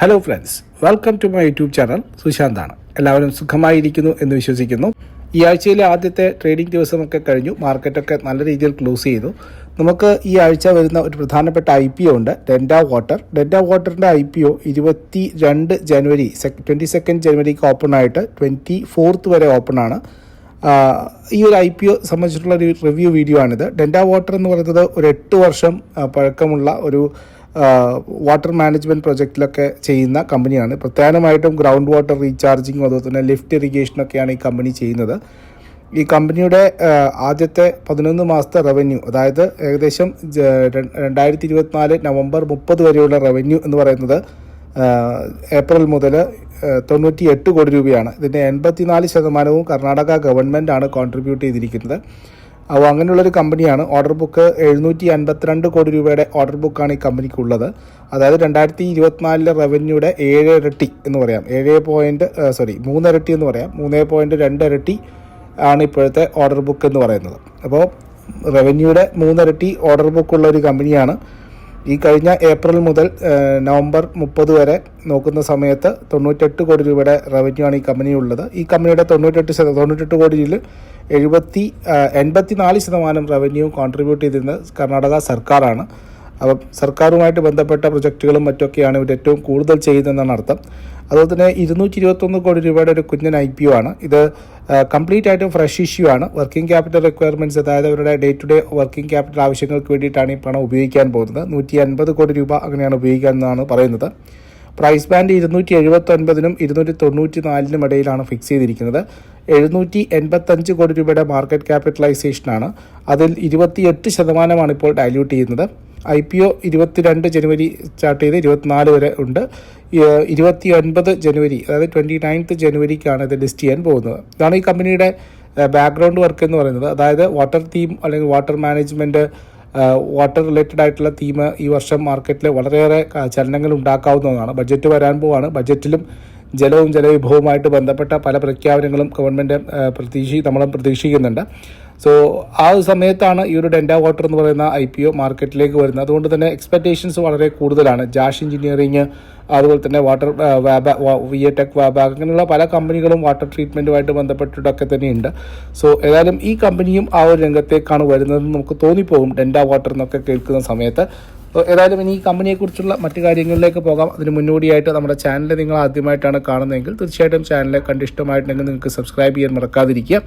Hello friends welcome to my YouTube channel സുശാന്താണ് എല്ലാവരും സുഖമായിരിക്കുന്നു എന്ന് വിശ്വസിക്കുന്നു. ഈ ആഴ്ചയിലെ ആദ്യത്തെ ട്രേഡിംഗ് ദിവസമൊക്കെ കഴിഞ്ഞു. മാർക്കറ്റൊക്കെ നല്ല രീതിയിൽ ക്ലോസ് ചെയ്തു. നമുക്ക് ഈ ആഴ്ച വരുന്ന ഒരു പ്രധാനപ്പെട്ട ഐ പി ഒ ഉണ്ട് ഡെൻഡ വാട്ടർ ഡെൻഡ വാട്ടറിന്റെ ഐ പി ഒ ഇരുപത്തി രണ്ട് ജനുവരി ട്വന്റി സെക്കൻഡ് ജനുവരിക്ക് ഓപ്പൺ ആയിട്ട് ട്വന്റി ഫോർത്ത് വരെ ഓപ്പൺ ആണ്. ഈ ഒരു ഐ പി ഒ സംബന്ധിച്ചിട്ടുള്ള ഒരു റിവ്യൂ വീഡിയോ ആണിത്. ഡെൻഡ വാട്ടർ എന്ന് പറയുന്നത് ഒരു എട്ട് വർഷം പഴക്കമുള്ള ഒരു വാട്ടർ മാനേജ്മെന്റ് പ്രൊജക്റ്റിലൊക്കെ ചെയ്യുന്ന കമ്പനിയാണ്. പ്രധാനമായിട്ടും ഗ്രൗണ്ട് വാട്ടർ റീചാർജിങ്ങും അതുപോലെ തന്നെ ലിഫ്റ്റ് ഇറിഗേഷനൊക്കെയാണ് ഈ കമ്പനി ചെയ്യുന്നത്. ഈ കമ്പനിയുടെ ആദ്യത്തെ പതിനൊന്ന് മാസത്തെ റവന്യൂ അതായത് ഏകദേശം രണ്ടായിരത്തി ഇരുപത്തിനാല് നവംബർ മുപ്പത് വരെയുള്ള റവന്യൂ എന്ന് പറയുന്നത് ഏപ്രിൽ മുതൽ തൊണ്ണൂറ്റി എട്ട് കോടി രൂപയാണ്. ഇതിന്റെ എൺപത്തിനാല് ശതമാനവും കർണാടക ഗവൺമെന്റ് ആണ് കോൺട്രിബ്യൂട്ട് ചെയ്തിരിക്കുന്നത്. അപ്പോൾ അങ്ങനെയുള്ളൊരു കമ്പനിയാണ്. ഓർഡർ ബുക്ക് എഴുന്നൂറ്റി അൻപത്തിരണ്ട് കോടി രൂപയുടെ ഓർഡർ ബുക്കാണ് ഈ കമ്പനിക്ക് ഉള്ളത് അതായത് രണ്ടായിരത്തി ഇരുപത്തിനാലിലെ റവന്യൂടെ ഏഴ് ഇരട്ടി എന്ന് പറയാം. ഏഴ് പോയിന്റ് സോറി മൂന്നിരട്ടി എന്ന് പറയാം. മൂന്ന് പോയിന്റ് രണ്ട് ഇരട്ടി ആണ് ഇപ്പോഴത്തെ ഓർഡർ ബുക്ക് എന്ന് പറയുന്നത്. അപ്പോൾ റവന്യൂടെ മൂന്നിരട്ടി ഓർഡർ ബുക്കുള്ള ഒരു കമ്പനിയാണ്. ഈ കഴിഞ്ഞ ഏപ്രിൽ മുതൽ നവംബർ മുപ്പത് വരെ നോക്കുന്ന സമയത്ത് തൊണ്ണൂറ്റെട്ട് കോടി രൂപയുടെ റവന്യൂ ആണ് ഈ കമ്പനി ഉള്ളത് ഈ കമ്പനിയുടെ തൊണ്ണൂറ്റെട്ട് ശത തൊണ്ണൂറ്റെട്ട് കോടിയിൽ എഴുപത്തി എൺപത്തി നാല് ശതമാനം റവന്യൂ കോൺട്രിബ്യൂട്ട് ചെയ്തിരുന്നത് കർണാടക സർക്കാരാണ്. അപ്പം സർക്കാരുമായിട്ട് ബന്ധപ്പെട്ട പ്രൊജക്റ്റുകളും മറ്റൊക്കെയാണ് ഇവർ ഏറ്റവും കൂടുതൽ ചെയ്യുന്നതെന്നാണ് അർത്ഥം. അതുപോലെ തന്നെ ഇരുന്നൂറ്റി ഇരുപത്തൊന്ന് കോടി രൂപയുടെ ഒരു കുഞ്ഞൻ ഐ പി ഒ ആണ്. ഇത് കംപ്ലീറ്റ് ആയിട്ടും ഫ്രഷ് ഇഷ്യൂ ആണ്. വർക്കിംഗ് ക്യാപിറ്റൽ റിക്വയർമെന്റ്സ് അതായത് അവരുടെ day to day working capital ആവശ്യങ്ങൾക്ക് വേണ്ടിയിട്ടാണ് ഈ പണം ഉപയോഗിക്കാൻ പോകുന്നത്. നൂറ്റി അൻപത് കോടി രൂപ അങ്ങനെയാണ് ഉപയോഗിക്കുക എന്നാണ് പറയുന്നത്. പ്രൈസ് ബാൻഡ് ഇരുന്നൂറ്റി എഴുപത്തി ഒൻപതിനും ഇരുന്നൂറ്റി തൊണ്ണൂറ്റി നാലിനും ഇടയിലാണ് ഫിക്സ് ചെയ്തിരിക്കുന്നത്. എഴുന്നൂറ്റി എൺപത്തഞ്ച് കോടി രൂപയുടെ മാർക്കറ്റ് ക്യാപിറ്റലൈസേഷനാണ് അതിൽ ഇരുപത്തിയെട്ട് ശതമാനമാണ് ഇപ്പോൾ ഡയല്യൂട്ട് ചെയ്യുന്നത്. ഐ പി ഒ ഇരുപത്തിരണ്ട് ജനുവരി സ്റ്റാർട്ട് ചെയ്ത് ഇരുപത്തിനാല് വരെ ഉണ്ട്. ഇരുപത്തി ഒൻപത് ജനുവരി അതായത് ട്വന്റി നയൻത്ത് ജനുവരിക്കാണ് ഇത് ലിസ്റ്റ് ചെയ്യാൻ പോകുന്നത്. ഇതാണ് ഈ കമ്പനിയുടെ ബാക്ക്ഗ്രൗണ്ട് വർക്ക് എന്ന് പറയുന്നത്. അതായത് വാട്ടർ തീം അല്ലെങ്കിൽ വാട്ടർ മാനേജ്മെന്റ് വാട്ടർ റിലേറ്റഡ് ആയിട്ടുള്ള തീം ഈ വർഷം മാർക്കറ്റിൽ വളരെയേറെ ചലനങ്ങൾ ഉണ്ടാക്കാവുന്നതാണ് ബഡ്ജറ്റ് വരാൻ പോവാണ്. ബഡ്ജറ്റിലും ജലവും ജലവിഭവവുമായിട്ട് ബന്ധപ്പെട്ട പല പ്രഖ്യാപനങ്ങളും ഗവൺമെന്റ് പ്രതീക്ഷി നമ്മളും പ്രതീക്ഷിക്കുന്നുണ്ട്. സോ ആ ഒരു സമയത്താണ് ഈ ഒരു ഡെൻഡ വാട്ടർ എന്ന് പറയുന്ന ഐ പി ഒ മാർക്കറ്റിലേക്ക് വരുന്നത്. അതുകൊണ്ട് തന്നെ എക്സ്പെക്റ്റേഷൻസ് വളരെ കൂടുതലാണ്. ജാഷ് എഞ്ചിനീയറിങ് അതുപോലെ തന്നെ വാട്ടർ വാബ ടെക് വാബ അങ്ങനെയുള്ള പല കമ്പനികളും വാട്ടർ ട്രീറ്റ്മെന്റുമായിട്ട് ബന്ധപ്പെട്ടിട്ടൊക്കെ തന്നെയുണ്ട്. സോ ഏതായാലും ഈ കമ്പനിയും ആ ഒരു രംഗത്തേക്കാണ് വരുന്നതെന്ന് നമുക്ക് തോന്നിപ്പോകും. ഡെൻഡ വാട്ടർ എന്നൊക്കെ കേൾക്കുന്ന സമയത്ത്. ഏതായാലും ഇനി ഈ കമ്പനിയെക്കുറിച്ചുള്ള മറ്റു കാര്യങ്ങളിലേക്ക് പോകാം. അതിന് മുന്നോടിയായിട്ട് നമ്മുടെ ചാനൽ നിങ്ങൾ ആദ്യമായിട്ടാണ് കാണുന്നതെങ്കിൽ തീർച്ചയായിട്ടും ചാനൽ കണ്ട് ഇഷ്ടമായിട്ടുണ്ടെങ്കിൽ നിങ്ങൾക്ക് സബ്സ്ക്രൈബ് ചെയ്യാൻ മറക്കാതിരിക്കുക.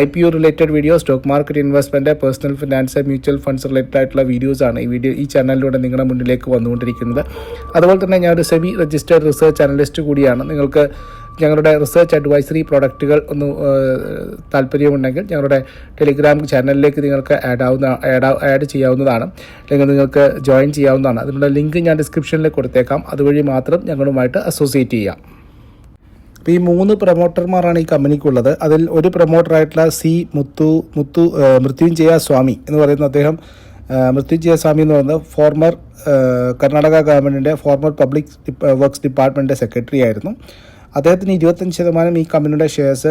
I P O related video stock market investment personal finance mutual funds related ആയിട്ടുള്ള വീഡിയോസാണ് ഈ വീഡിയോ ഈ ചാനലിലൂടെ നിങ്ങളുടെ മുന്നിലേക്ക് വന്നുകൊണ്ടിരിക്കുന്നത്. അതുപോലെ തന്നെ ഞാനൊരു സെമി രജിസ്റ്റേഡ് റിസർച്ച് അനലിസ്റ്റ് കൂടിയാണ്. നിങ്ങൾക്ക് ഞങ്ങളുടെ റിസർച്ച് അഡ്വൈസറി പ്രോഡക്റ്റുകൾ ഒന്ന് താല്പര്യമുണ്ടെങ്കിൽ ഞങ്ങളുടെ ടെലിഗ്രാം ചാനലിലേക്ക് നിങ്ങൾക്ക് ആഡ് ആവുന്ന ആഡ് ആഡ് ചെയ്യാവുന്നതാണ്. അല്ലെങ്കിൽ നിങ്ങൾക്ക് ജോയിൻ ചെയ്യാവുന്നതാണ്. അതിനുള്ള ലിങ്ക് ഞാൻ ഡിസ്ക്രിപ്ഷനിൽ കൊടുത്തേക്കാം. അതുവഴി മാത്രം ഞങ്ങളുമായിട്ട് അസോസിയേറ്റ് ചെയ്യാം. അപ്പോൾ ഈ മൂന്ന് പ്രൊമോട്ടർമാരാണ് ഈ കമ്പനിക്കുള്ളത് അതിൽ ഒരു പ്രൊമോട്ടറായിട്ടുള്ള സി മുത്തു മുത്തു മൃത്യുഞ്ജയ സ്വാമി എന്ന് പറയുന്ന അദ്ദേഹം മൃത്യുഞ്ജയ സ്വാമി എന്ന് പറയുന്നത് ഫോർമർ കർണാടക ഗവൺമെന്റിന്റെ ഫോർമർ പബ്ലിക് വർക്ക്സ് ഡിപ്പാർട്ട്മെന്റിന്റെ സെക്രട്ടറി ആയിരുന്നു. അദ്ദേഹത്തിന് ഇരുപത്തഞ്ച് ശതമാനം ഈ കമ്പനിയുടെ ഷെയർസ്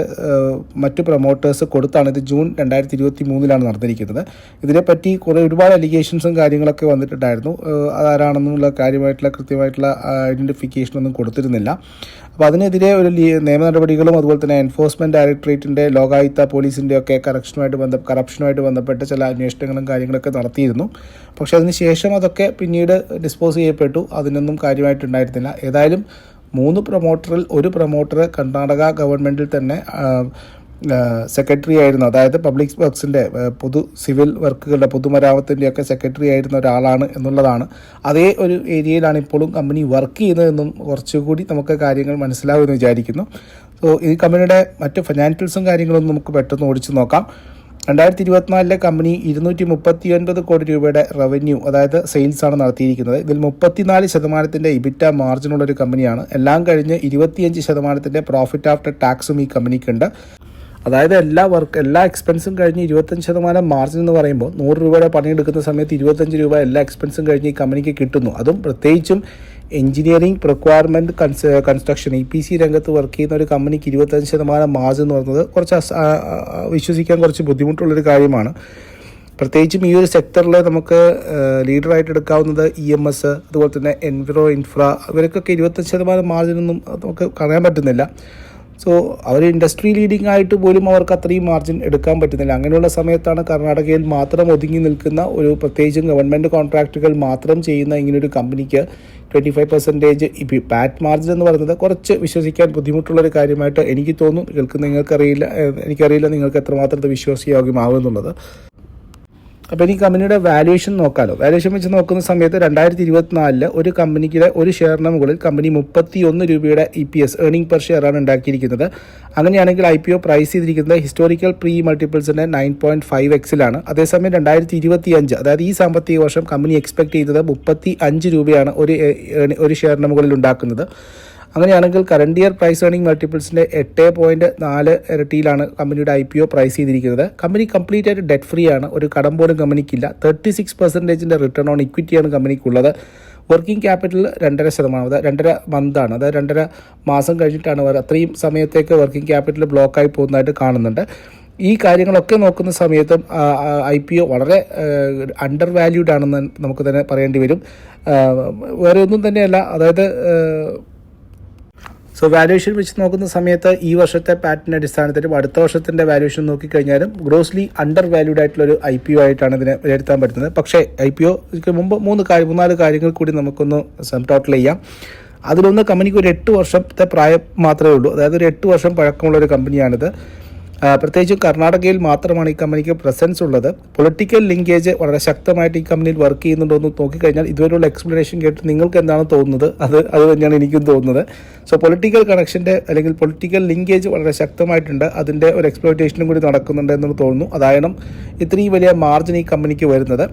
മറ്റു പ്രൊമോട്ടേഴ്സ് കൊടുത്താണ്. ഇത് ജൂൺ രണ്ടായിരത്തി ഇരുപത്തി മൂന്നിലാണ് നടന്നിരിക്കുന്നത്. ഇതിനെപ്പറ്റി കുറേ ഒരുപാട് അലിഗേഷൻസും കാര്യങ്ങളൊക്കെ വന്നിട്ടുണ്ടായിരുന്നു. അതാരാണെന്നുള്ള കാര്യമായിട്ടുള്ള കൃത്യമായിട്ടുള്ള ഐഡന്റിഫിക്കേഷൻ ഒന്നും കൊടുത്തിരുന്നില്ല. അപ്പോൾ അതിനെതിരെ ഒരു നിയമ നടപടികളും അതുപോലെ തന്നെ എൻഫോഴ്സ്മെന്റ് ഡയറക്ടറേറ്റിന്റെ ലോകായുക്ത പോലീസിന്റെ ഒക്കെ കറക്ഷനുമായിട്ട് ബന്ധ കറപ്ഷനുമായിട്ട് ബന്ധപ്പെട്ട് ചില അന്വേഷണങ്ങളും കാര്യങ്ങളൊക്കെ നടത്തിയിരുന്നു. പക്ഷേ അതിന് ശേഷം അതൊക്കെ പിന്നീട് ഡിസ്പോസ് ചെയ്യപ്പെട്ടു. അതിനൊന്നും കാര്യമായിട്ടുണ്ടായിരുന്നില്ല. ഏതായാലും മൂന്ന് പ്രൊമോട്ടറിൽ ഒരു പ്രൊമോട്ടർ കർണാടക ഗവൺമെന്റിൽ തന്നെ സെക്രട്ടറി ആയിരുന്നു. അതായത് പബ്ലിക് വർക്സിന്റെ പൊതു സിവിൽ വർക്കുകളുടെ പൊതുമരാമത്തിന്റെയൊക്കെ സെക്രട്ടറി ആയിരുന്ന ഒരാളാണ് എന്നുള്ളതാണ്. അതേ ഒരു ഏരിയയിലാണ് ഇപ്പോഴും കമ്പനി വർക്ക് ചെയ്യുന്നതെന്നും കുറച്ചുകൂടി നമുക്ക് കാര്യങ്ങൾ മനസ്സിലാവുമെന്ന് വിചാരിക്കുന്നു. സോ ഈ കമ്പനിയുടെ മറ്റ് ഫിനാൻഷ്യൽസും കാര്യങ്ങളൊന്നും നമുക്ക് പെട്ടെന്ന് ഓടിച്ചു നോക്കാം. രണ്ടായിരത്തി ഇരുപത്തിനാലിലെ കമ്പനി ഇരുന്നൂറ്റി മുപ്പത്തി ഒൻപത് കോടി രൂപയുടെ റവന്യൂ അതായത് സെയിൽസ് ആണ് നടത്തിയിരിക്കുന്നത്. ഇതിൽ മുപ്പത്തിനാല് ശതമാനത്തിന്റെ ഇബിറ്റ മാർജിനുള്ള ഒരു കമ്പനിയാണ്. എല്ലാം കഴിഞ്ഞ് ഇരുപത്തിയഞ്ച് ശതമാനത്തിന്റെ പ്രോഫിറ്റ് ആഫ്റ്റർ ടാക്സും ഈ കമ്പനിക്കുണ്ട്. അതായത് എല്ലാ വർക്ക് എല്ലാ എക്സ്പെൻസും കഴിഞ്ഞ് ഇരുപത്തഞ്ച് ശതമാനം മാർജിൻ എന്ന് പറയുമ്പോൾ നൂറ് രൂപയുടെ പണിയെടുക്കുന്ന സമയത്ത് ഇരുപത്തഞ്ച് രൂപ എല്ലാ എക്സ്പെൻസും കഴിഞ്ഞ് ഈ കമ്പനിക്ക് കിട്ടുന്നു. അതും പ്രത്യേകിച്ചും engineering requirement cons construction E P C രംഗത്ത് വർക്ക് ചെയ്യുന്ന ഒരു കമ്പനിക്ക് ഇരുപത്തഞ്ച് ശതമാനം മാർജ് എന്ന് പറയുന്നത് കുറച്ച് വിശ്വസിക്കാൻ കുറച്ച് ബുദ്ധിമുട്ടുള്ളൊരു കാര്യമാണ്. പ്രത്യേകിച്ചും ഈ ഒരു സെക്ടറിൽ നമുക്ക് ലീഡറായിട്ട് എടുക്കാവുന്നത് ഇ എം എസ് അതുപോലെ തന്നെ എൻവിറോ ഇൻഫ്ര ഇവർക്കൊക്കെ ഇരുപത്തഞ്ച് ശതമാനം മാർജിനൊന്നും നമുക്ക് പറയാൻ പറ്റുന്നില്ല. സോ അവർ ഇൻഡസ്ട്രി ലീഡിംഗ് ആയിട്ട് പോലും അവർക്ക് അത്രയും മാർജിൻ എടുക്കാൻ പറ്റുന്നില്ല. അങ്ങനെയുള്ള സമയത്താണ് കർണാടകയിൽ മാത്രം ഒതുങ്ങി നിൽക്കുന്ന ഒരു പ്രത്യേകിച്ചും ഗവൺമെന്റ് കോൺട്രാക്റ്റുകൾ മാത്രം ചെയ്യുന്ന ഇങ്ങനൊരു കമ്പനിക്ക് ട്വന്റി ഫൈവ് പെർസെന്റേജ് ഇപ്പോൾ പാറ്റ് മാർജിൻ എന്ന് പറയുന്നത് കുറച്ച് വിശ്വസിക്കാൻ ബുദ്ധിമുട്ടുള്ളൊരു കാര്യമായിട്ട് എനിക്ക് തോന്നും. കേൾക്കുന്ന നിങ്ങൾക്കറിയില്ല എനിക്കറിയില്ല നിങ്ങൾക്ക് എത്രമാത്രം ഇത് അപ്പോൾ ഇനി കമ്പനിയുടെ വാല്യുവേഷൻ നോക്കാമല്ലോ വാല്യുവേഷൻ വെച്ച് നോക്കുന്ന സമയത്ത് രണ്ടായിരത്തി ഇരുപത്തിനാലിൽ ഒരു കമ്പനിക്ക് ഒരു ഷെയറിന് മുകളിൽ കമ്പനി മുപ്പത്തി ഒന്ന് രൂപയുടെ E P S earning per share ആണ് ഉണ്ടാക്കിയിരിക്കുന്നത്. അങ്ങനെയാണെങ്കിൽ ഐ പി ഒ പ്രൈസ് ചെയ്തിരിക്കുന്നത് ഹിസ്റ്റോറിക്കൽ പ്രീ മൾട്ടിപ്പിൾസിന്റെ നയൻ പോയിന്റ് ഫൈവ് എക്സിലാണ് അതേസമയം രണ്ടായിരത്തി ഇരുപത്തി അഞ്ച് അതായത് ഈ സാമ്പത്തിക വർഷം കമ്പനി എക്സ്പെക്ട് ചെയ്തത് മുപ്പത്തി അഞ്ച് രൂപയാണ് ഒരു ഒരു ഷെയറിന് മുകളിൽ ഉണ്ടാക്കുന്നത്. അങ്ങനെയാണെങ്കിൽ കറണ്ട് ഇയർ പ്രൈസ് ഏണിംഗ് മൾട്ടിപ്പിൾസിന്റെ എട്ട് പോയിന്റ് നാല് ഇരട്ടിയിലാണ് കമ്പനിയുടെ ഐ പി ഒ പ്രൈസ് ചെയ്തിരിക്കുന്നത്. കമ്പനി കംപ്ലീറ്റ് ആയിട്ട് ഡെറ്റ് ഫ്രീ ആണ്. ഒരു കടം പോലും കമ്പനിക്കില്ല. തേർട്ടി സിക്സ് പെർസെന്റേജിന്റെ റിട്ടേൺ ഓൺ ഇക്വിറ്റിയാണ് കമ്പനിക്കുള്ളത്. വർക്കിംഗ് ക്യാപിറ്റൽ രണ്ടര ശതമാനം അതായത് രണ്ടര മന്താണ് അതായത് രണ്ടര മാസം കഴിഞ്ഞിട്ടാണ് അത്രയും സമയത്തേക്ക് വർക്കിംഗ് ക്യാപിറ്റൽ ബ്ലോക്കായി പോകുന്നതായിട്ട് കാണുന്നുണ്ട്. ഈ കാര്യങ്ങളൊക്കെ നോക്കുന്ന സമയത്തും ഐ പി ഒ വളരെ അണ്ടർ വാല്യൂഡ് ആണെന്ന് നമുക്ക് തന്നെ പറയേണ്ടി വരും. വേറെ ഒന്നും തന്നെയല്ല. അതായത് സോ വാല്യുവേഷൻ വെച്ച് നോക്കുന്ന സമയത്ത് ഈ വർഷത്തെ പാറ്റിന്റെ അടിസ്ഥാനത്തിലും അടുത്ത വർഷത്തിന്റെ വാല്യുവേഷൻ നോക്കിക്കഴിഞ്ഞാലും ഗ്രോസ്ലി അണ്ടർ വാല്യൂഡ് ആയിട്ടുള്ള ഒരു ഐ പി ഒ ആയിട്ടാണ് ഇതിനെ വിലയിരുത്താൻ പറ്റുന്നത്. പക്ഷേ ഐ പി ഒക്ക് മുമ്പ് മൂന്ന് കാര്യം മൂന്നാൽ കാര്യങ്ങൾ കൂടി നമുക്കൊന്ന് സം ടോട്ടൽ ചെയ്യാം. അതിലൊന്ന് കമ്പനിക്ക് ഒരു എട്ട് വർഷത്തെ പ്രായം മാത്രമേ ഉള്ളൂ. അതായത് ഒരു എട്ട് വർഷം പഴക്കമുള്ള ഒരു കമ്പനിയാണിത് പ്രത്യേകിച്ചും കർണാടകയിൽ മാത്രമാണ് ഈ കമ്പനിക്ക് പ്രസൻസ് ഉള്ളത്. പൊളിറ്റിക്കൽ ലിങ്കേജ് വളരെ ശക്തമായിട്ട് ഈ കമ്പനിയിൽ വർക്ക് ചെയ്യുന്നുണ്ടോ എന്ന് നോക്കിക്കഴിഞ്ഞാൽ ഇതുവരെയുള്ള എക്സ്പ്ലനേഷൻ കേട്ട് നിങ്ങൾക്ക് എന്താണ് തോന്നുന്നത്? അത് അത് തന്നെയാണ് എനിക്കും തോന്നുന്നത്. സോ പൊളിറ്റിക്കൽ കണക്ഷന്റെ അല്ലെങ്കിൽ പൊളിറ്റിക്കൽ ലിങ്കേജ് വളരെ ശക്തമായിട്ടുണ്ട്. അതിന്റെ ഒരു എക്സ്പ്ലോയിറ്റേഷനും കൂടി നടക്കുന്നുണ്ട് എന്നു തോന്നുന്നു. അതായത് ഇത്രയും വലിയ മാർജിൻ ഈ കമ്പനിക്ക് വരുന്നത്.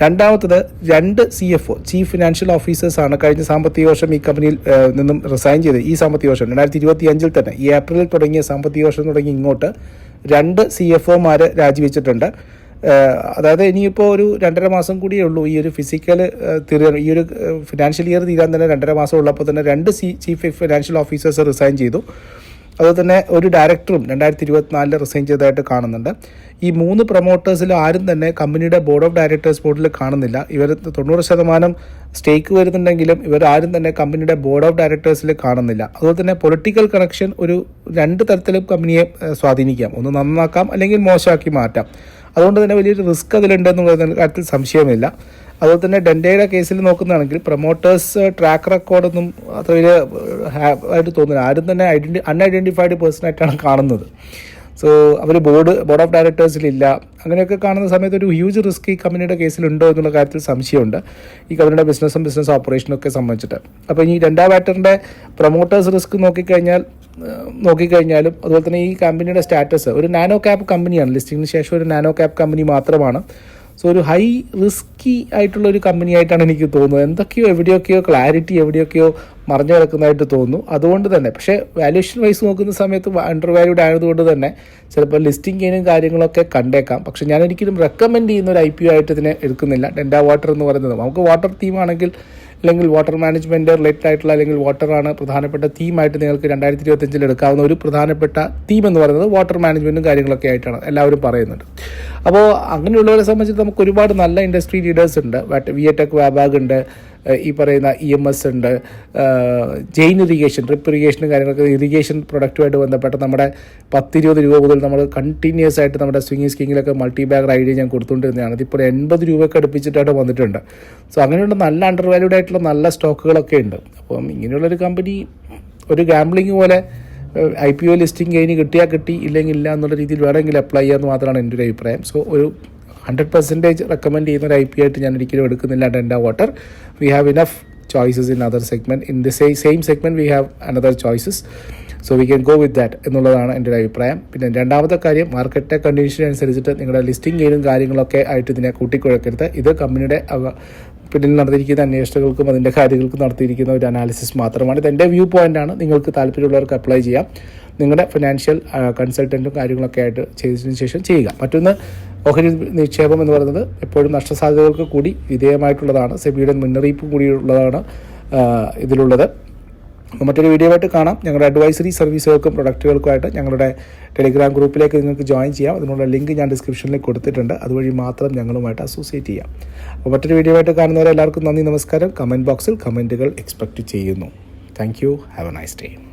രണ്ടാമത്തത് രണ്ട് C F O chief financial ഓഫീസേഴ്സാണ് കഴിഞ്ഞ സാമ്പത്തിക വർഷം ഈ കമ്പനിയിൽ നിന്നും റിസൈൻ ചെയ്ത്. ഈ സാമ്പത്തിക വർഷം രണ്ടായിരത്തി ഇരുപത്തി അഞ്ചിൽ തന്നെ ഈ ഏപ്രിലിൽ തുടങ്ങിയ സാമ്പത്തിക വർഷം തുടങ്ങി ഇങ്ങോട്ട് രണ്ട് സി എഫ് ഒമാർ രാജിവെച്ചിട്ടുണ്ട്. അതായത് ഇനിയിപ്പോൾ ഒരു രണ്ടര മാസം കൂടിയേ ഉള്ളൂ ഈ ഒരു ഫിസിക്കൽ തീരാൻ ഈ ഒരു ഫിനാൻഷ്യൽ ഇയർ തീരാൻ തന്നെ രണ്ടര മാസം ഉള്ളപ്പോൾ തന്നെ രണ്ട് C chief financial officers resign ചെയ്തു. അതുപോലെ തന്നെ ഒരു ഡയറക്ടറും രണ്ടായിരത്തി ഇരുപത്തിനാലിൽ റിസൈൻ ചെയ്തതായിട്ട് കാണുന്നുണ്ട്. ഈ മൂന്ന് പ്രൊമോട്ടേഴ്സിൽ ആരും തന്നെ കമ്പനിയുടെ ബോർഡ് ഓഫ് ഡയറക്ടേഴ്സ് ബോർഡിൽ കാണുന്നില്ല. ഇവർ തൊണ്ണൂറ് ശതമാനം സ്റ്റേക്ക് വരുന്നുണ്ടെങ്കിലും ഇവർ ആരും തന്നെ കമ്പനിയുടെ ബോർഡ് ഓഫ് ഡയറക്ടേഴ്സിൽ കാണുന്നില്ല. അതുപോലെ തന്നെ പൊളിറ്റിക്കൽ കണക്ഷൻ ഒരു രണ്ട് തരത്തിലും കമ്പനിയെ സ്വാധീനിക്കാം. ഒന്ന് നന്നാക്കാം അല്ലെങ്കിൽ മോശമാക്കി മാറ്റാം. അതുകൊണ്ട് തന്നെ വലിയൊരു റിസ്ക് അതിലുണ്ടെന്നുള്ള കാര്യത്തിൽ സംശയമില്ല അതുപോലെ തന്നെ ഡെൻഡയുടെ കേസിൽ നോക്കുന്നതാണെങ്കിൽ പ്രൊമോട്ടേഴ്സ് ട്രാക്ക് റെക്കോർഡൊന്നും അത്ര വലിയ ഹാ- ആയിട്ട് തോന്നുന്നില്ല. ആരും തന്നെ ഐഡന്റി അൺഐഡന്റിഫൈഡ് പേഴ്സൺ ആയിട്ടാണ് കാണുന്നത്. സോ അവർ ബോർഡ് ബോർഡ് ഓഫ് ഡയറക്ടേഴ്സിലില്ല അങ്ങനെയൊക്കെ കാണുന്ന സമയത്ത് ഒരു ഹ്യൂജ് റിസ്ക് ഈ കമ്പനിയുടെ കേസിലുണ്ടോ എന്നുള്ള കാര്യത്തിൽ സംശയമുണ്ട്. ഈ കമ്പനിയുടെ ബിസിനസ്സും ബിസിനസ് ഓപ്പറേഷനും ഒക്കെ സംബന്ധിച്ചിട്ട്. അപ്പോൾ ഈ രണ്ടാം ബാറ്ററിന്റെ പ്രൊമോട്ടേഴ്സ് റിസ്ക് നോക്കിക്കഴിഞ്ഞാൽ ഏഹ്, നോക്കിക്കഴിഞ്ഞാലും അതുപോലെ തന്നെ ഈ കമ്പനിയുടെ സ്റ്റാറ്റസ് ഒരു നാനോ ക്യാപ്പ് കമ്പനിയാണ് ലിസ്റ്റിങ്ങിന് ശേഷം ഒരു നാനോ ക്യാപ്പ് കമ്പനി മാത്രമാണ്. സോ ഒരു ഹൈ റിസ്കി ആയിട്ടുള്ള ഒരു കമ്പനി ആയിട്ടാണ് എനിക്ക് തോന്നുന്നത്. എന്തൊക്കെയോ എവിടെയൊക്കെയോ ക്ലാരിറ്റി എവിടെയൊക്കെയോ മറിഞ്ഞു കിടക്കുന്നതായിട്ട് തോന്നുന്നു. അതുകൊണ്ട് തന്നെ പക്ഷേ വാല്യുവേഷൻ വൈസ് നോക്കുന്ന സമയത്ത് അണ്ടർ വാല്യൂഡ് ആയതുകൊണ്ട് തന്നെ ചിലപ്പോൾ ലിസ്റ്റിംഗ് ഗെയിനും കാര്യങ്ങളൊക്കെ കണ്ടേക്കാം. പക്ഷേ ഞാൻ ഒരിക്കലും റെക്കമെൻഡ് ചെയ്യുന്ന ഒരു ഐ പി ഒ ആയിട്ട് ഇതിനെ എടുക്കുന്നില്ല. ഡെൻഡ വാട്ടർ എന്ന് പറയുന്നത്. നമുക്ക് വാട്ടർ തീമാണെങ്കിൽ അല്ലെങ്കിൽ വാട്ടർ മാനേജ്മെന്റ് റിലേറ്റഡ് ആയിട്ടുള്ള അല്ലെങ്കിൽ വാട്ടറാണ് പ്രധാനപ്പെട്ട തീമായിട്ട് നിങ്ങൾക്ക് രണ്ടായിരത്തി ഇരുപത്തഞ്ചിൽ എടുക്കാവുന്ന ഒരു പ്രധാനപ്പെട്ട തീം എന്ന് പറയുന്നത് വാട്ടർ മാനേജ്മെന്റും കാര്യങ്ങളൊക്കെ ആയിട്ടാണ് എല്ലാവരും പറയുന്നുണ്ട്. അപ്പോൾ അങ്ങനെയുള്ളവരെ സംബന്ധിച്ച് നമുക്ക് ഒരുപാട് നല്ല ഇൻഡസ്ട്രി ലീഡേഴ്സ് ഉണ്ട്. വി എ ടെക് വാബാഗ് ഉണ്ട്. ഈ പറയുന്ന ഇ എം എസ് ഉണ്ട്. ജെയിൻ ഇറിഗേഷൻ ഡ്രിപ്പ് ഇറിഗേഷനും കാര്യങ്ങളൊക്കെ ഇറിഗേഷൻ പ്രൊഡക്റ്റുമായിട്ട് ബന്ധപ്പെട്ട നമ്മുടെ പത്തിരുപത് രൂപ മുതൽ നമ്മൾ കണ്ടിന്യൂസ് ആയിട്ട് നമ്മുടെ സ്വിങ്ങി സ്കിങ്ങിലൊക്കെ മൾട്ടി ബാഗ് ഐഡിയ ഞാൻ കൊടുത്തുകൊണ്ടിരുന്നതാണ്. ഇതിപ്പോൾ എൺപത് രൂപയൊക്കെ അടുപ്പിച്ചിട്ടായിട്ട് വന്നിട്ടുണ്ട്. സോ അങ്ങനെയുള്ള നല്ല അണ്ടർ വാല്യൂഡ് ആയിട്ടുള്ള നല്ല സ്റ്റോക്കുകളൊക്കെ ഉണ്ട്. അപ്പം ഇങ്ങനെയുള്ളൊരു കമ്പനി ഒരു ഗാംബ്ലിങ് പോലെ ഐ പി ഒ ലിസ്റ്റിംഗ് കഴിഞ്ഞ് കിട്ടിയാൽ കിട്ടി ഇല്ലെങ്കിൽ ഇല്ല എന്നുള്ള രീതിയിൽ വേണമെങ്കിൽ അപ്ലൈ ചെയ്യാമെന്ന് മാത്രമാണ് എന്റെ ഒരു അഭിപ്രായം. സോ ഒരു ഹൺഡ്രഡ് പെർസെന്റേജ് റെക്കമെൻഡ് ചെയ്യുന്ന ഒരു ഐ പി ആയിട്ട് ഞാൻ ഒരിക്കലും എടുക്കുന്നില്ല ഡെൻഡ water we have enough choices in other segment in the same segment we have another choices so we can go with that എന്നുള്ളതാണ് എന്റെ ഒരു അഭിപ്രായം. പിന്നെ രണ്ടാമത്തെ കാര്യം മാർക്കറ്റ് കണ്ടീഷൻ അനുസരിച്ചിട്ട് നിങ്ങളുടെ ലിസ്റ്റിംഗ് ഗെയിനും കാര്യങ്ങളൊക്കെ ആയിട്ട് ഇതിനെ കൂട്ടിക്കുഴക്കരുത്. ഇത് കമ്പനിയുടെ പിന്നിൽ നടത്തിയിരിക്കുന്ന അന്വേഷണങ്ങൾക്കും അതിന്റെ കാര്യങ്ങൾക്കും നടത്തിയിരിക്കുന്ന ഒരു അനാലിസിസ് മാത്രമാണ്. ഇത് എന്റെ വ്യൂ ആണ്. നിങ്ങൾക്ക് താല്പര്യമുള്ളവർക്ക് അപ്ലൈ ചെയ്യാം. നിങ്ങളുടെ ഫിനാൻഷ്യൽ കൺസൾട്ടന്റും കാര്യങ്ങളൊക്കെ ആയിട്ട് ചെയ്തതിനു ശേഷം ചെയ്യുക. മറ്റൊന്ന് ഓഹരി നിക്ഷേപം എന്ന് പറയുന്നത് എപ്പോഴും നഷ്ടസാധ്യതകൾക്ക് കൂടി വിധേയമായിട്ടുള്ളതാണ്. സെബിയുടെ മുന്നറിയിപ്പ് കൂടിയുള്ളതാണ് ഇതിലുള്ളത്. അപ്പോൾ മറ്റൊരു വീഡിയോ ആയിട്ട് കാണാം. ഞങ്ങളുടെ അഡ്വൈസറി സർവീസുകൾക്കും പ്രൊഡക്റ്റുകൾക്കുമായിട്ട് ഞങ്ങളുടെ ടെലിഗ്രാം ഗ്രൂപ്പിലേക്ക് നിങ്ങൾക്ക് ജോയിൻ ചെയ്യാം. അതിനുള്ള ലിങ്ക് ഞാൻ ഡിസ്ക്രിപ്ഷനിൽ കൊടുത്തിട്ടുണ്ട്. അതുവഴി മാത്രം ഞങ്ങളുമായിട്ട് അസോസിയേറ്റ് ചെയ്യാം. അപ്പോൾ മറ്റൊരു വീഡിയോ ആയിട്ട് കാണുന്നവരെ എല്ലാവർക്കും നന്ദി നമസ്കാരം. കമന്റ് ബോക്സിൽ കമന്റുകൾ എക്സ്പെക്റ്റ് ചെയ്യുന്നു. Thank you have a nice day